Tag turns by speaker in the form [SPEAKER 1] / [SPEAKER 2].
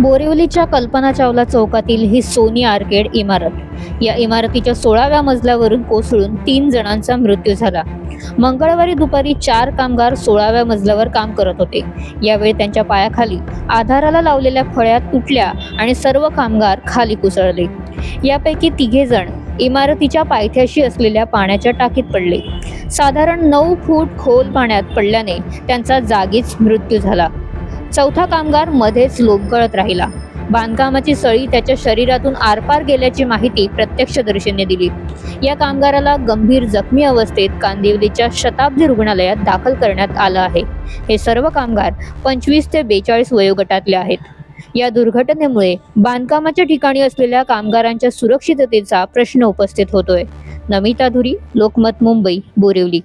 [SPEAKER 1] बोरिवलीच्या कल्पना चावला चौकातील ही Sony arcade इमारत. या इमारतीच्या सोळाव्या मजल्यावरून कोसळून तीन जणांचा मृत्यू झाला. मंगळवारी दुपारी चार कामगार सोळाव्या मजल्यावर काम करत होते. यावेळी त्यांच्या पायाखाली आधाराला लावलेल्या फळ्या तुटल्या आणि सर्व कामगार खाली कोसळले. यापैकी तिघे जण इमारतीच्या पायथ्याशी असलेल्या पाण्याच्या टाकीत पडले. साधारण नऊ फूट खोल पाण्यात पडल्याने त्यांचा जागीच मृत्यू झाला. चौथा कामगार मध्येच लोंबकळत राहिला. बांधकामाची सळी त्याच्या शरीरातून आरपार गेल्याची माहिती प्रत्यक्षदर्शीने दिली. या कामगाराला गंभीर जखमी अवस्थेत कांदिवलीच्या शताब्दी रुग्णालयात दाखल करण्यात आलं आहे. हे सर्व कामगार पंचवीस ते बेचाळीस वयोगटातले आहेत. या दुर्घटनेमुळे बांधकामाच्या ठिकाणी असलेल्या कामगारांच्या सुरक्षिततेचा प्रश्न उपस्थित होतोय. नमिता धुरी लोकमत मुंबई बोरिवली.